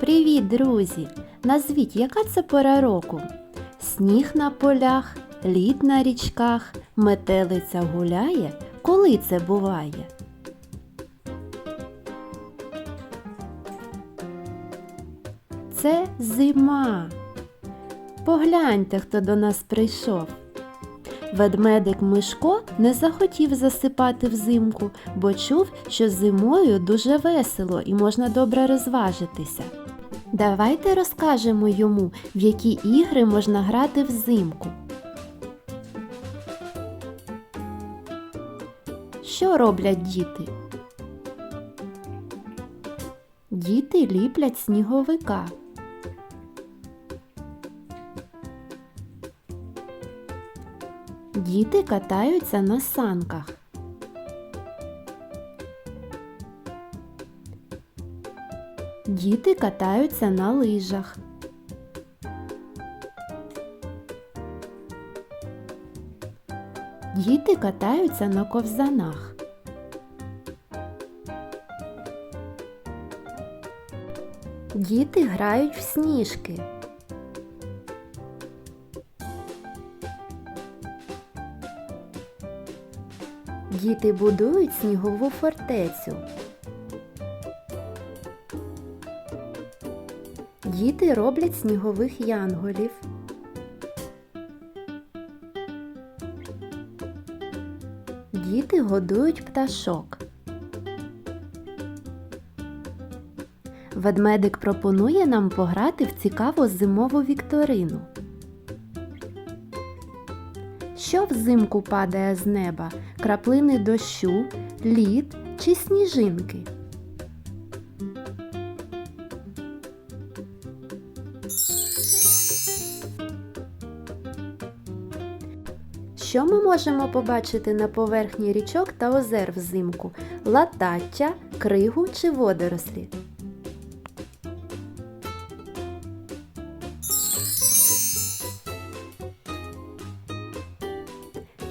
Привіт, друзі! Назвіть, яка це пора року? Сніг на полях, лід на річках, метелиця гуляє. Коли це буває? Це зима. Погляньте, хто до нас прийшов. Ведмедик Мишко не захотів засипати взимку, бо чув, що зимою дуже весело і можна добре розважитися. Давайте розкажемо йому, в які ігри можна грати взимку. Що роблять діти? Діти ліплять сніговика. Діти катаються на санках. Діти катаються на лижах. Діти катаються на ковзанах. Діти грають в сніжки. Діти будують снігову фортецю. Діти роблять снігових янголів. Діти годують пташок. Ведмедик пропонує нам пограти в цікаву зимову вікторину. Що взимку падає з неба? Краплини дощу, лід чи сніжинки? Що ми можемо побачити на поверхні річок та озер взимку? Латаття, кригу чи водорослі?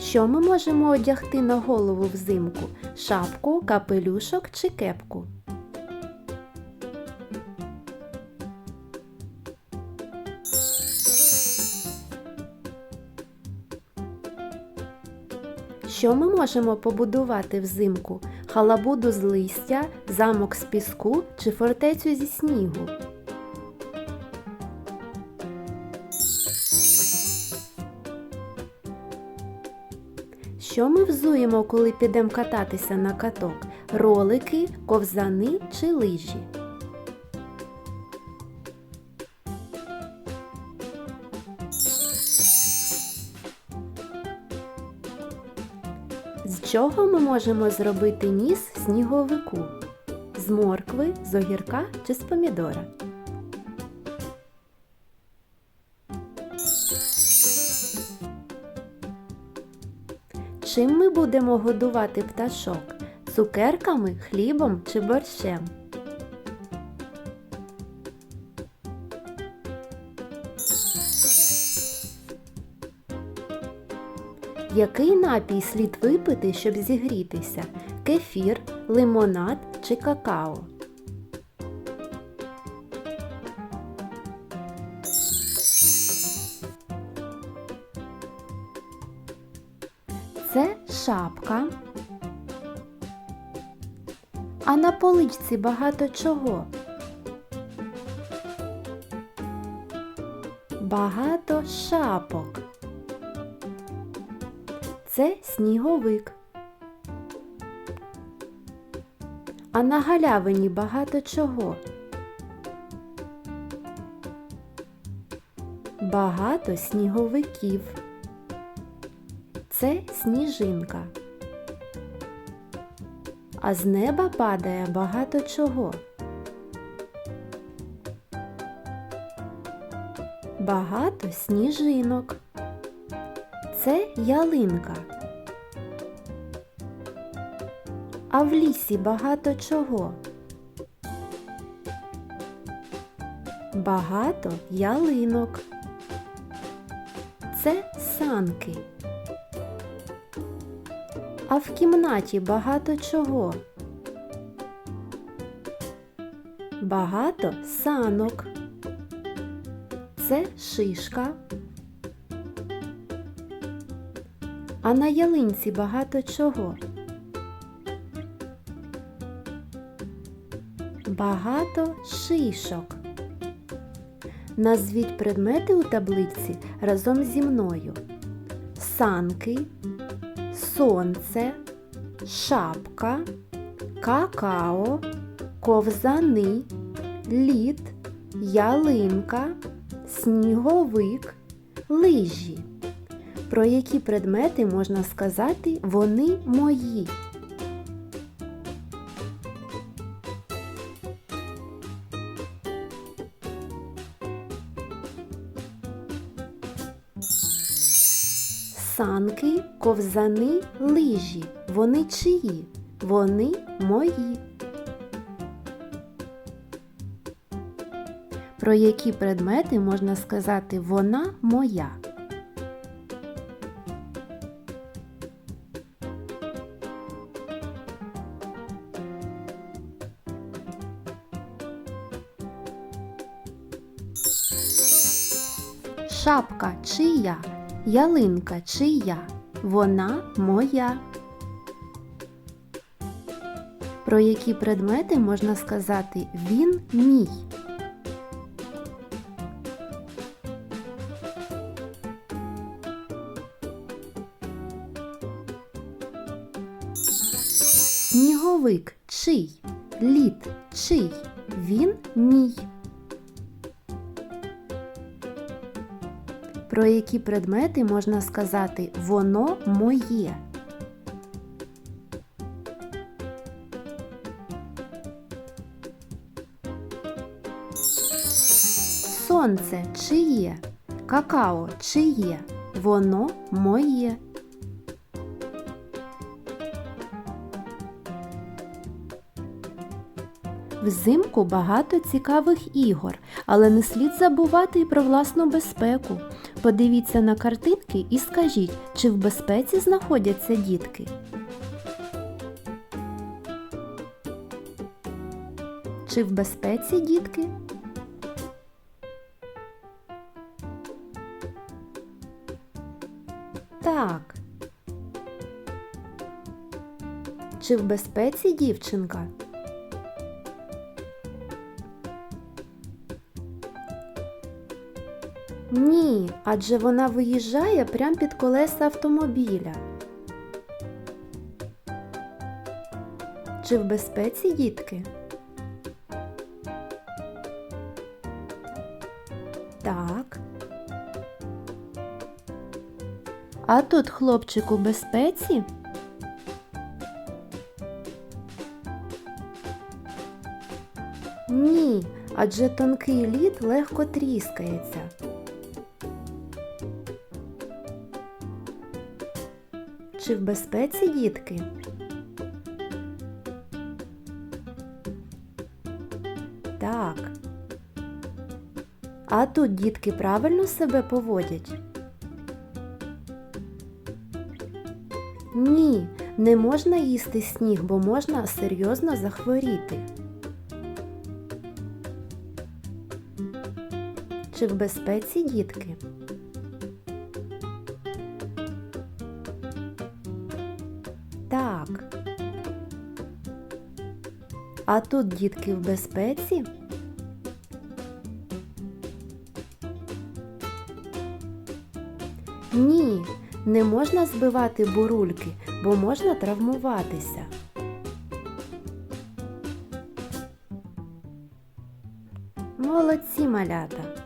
Що ми можемо одягти на голову взимку? Шапку, капелюшок чи кепку? Що ми можемо побудувати взимку? Халабуду з листя, замок з піску чи фортецю зі снігу? Що ми взуємо, коли підемо кататися на каток? Ролики, ковзани чи лижі? З чого ми можемо зробити ніс сніговику? З моркви, з огірка чи з помідора? Чим ми будемо годувати пташок? Цукерками, хлібом чи борщем? Який напій слід випити, щоб зігрітися? Кефір, лимонад чи какао? Це шапка. А на поличці багато чого. Багато шапок. Це сніговик. А на галявині багато чого. Багато сніговиків. Це сніжинка. А з неба падає багато чого. Багато сніжинок. Це ялинка. А в лісі багато чого. Багато ялинок. Це санки. А в кімнаті багато чого. Багато санок. Це шишка. А на ялинці багато чого. Багато шишок. Назвіть предмети у таблиці разом зі мною. Санки, сонце, шапка, какао, ковзани, лід, ялинка, сніговик, лижі. Про які предмети можна сказати вони мої? Санки, ковзани, лижі. Вони чиї? Вони мої. Про які предмети можна сказати вона моя? Шапка чия? Ялинка чия? Вона моя. Про які предмети можна сказати він мій? Сніговик чий? Лід чий? Він мій. Про які предмети можна сказати воно моє? Сонце чиє? Какао чиє? Воно моє. Взимку багато цікавих ігор, але не слід забувати і про власну безпеку. Подивіться на картинки і скажіть, чи в безпеці знаходяться дітки. Чи в безпеці дітки? Так. Чи в безпеці дівчинка? Ні, адже вона виїжджає прямо під колеса автомобіля. Чи в безпеці дітки? Так. А тут хлопчик у безпеці? Ні, адже тонкий лід легко тріскається. Чи в безпеці дітки? Так. А тут дітки правильно себе поводять? Ні, не можна їсти сніг, бо можна серйозно захворіти. Чи в безпеці дітки? А тут дітки в безпеці? Ні, не можна збивати бурульки, бо можна травмуватися. Молодці малята!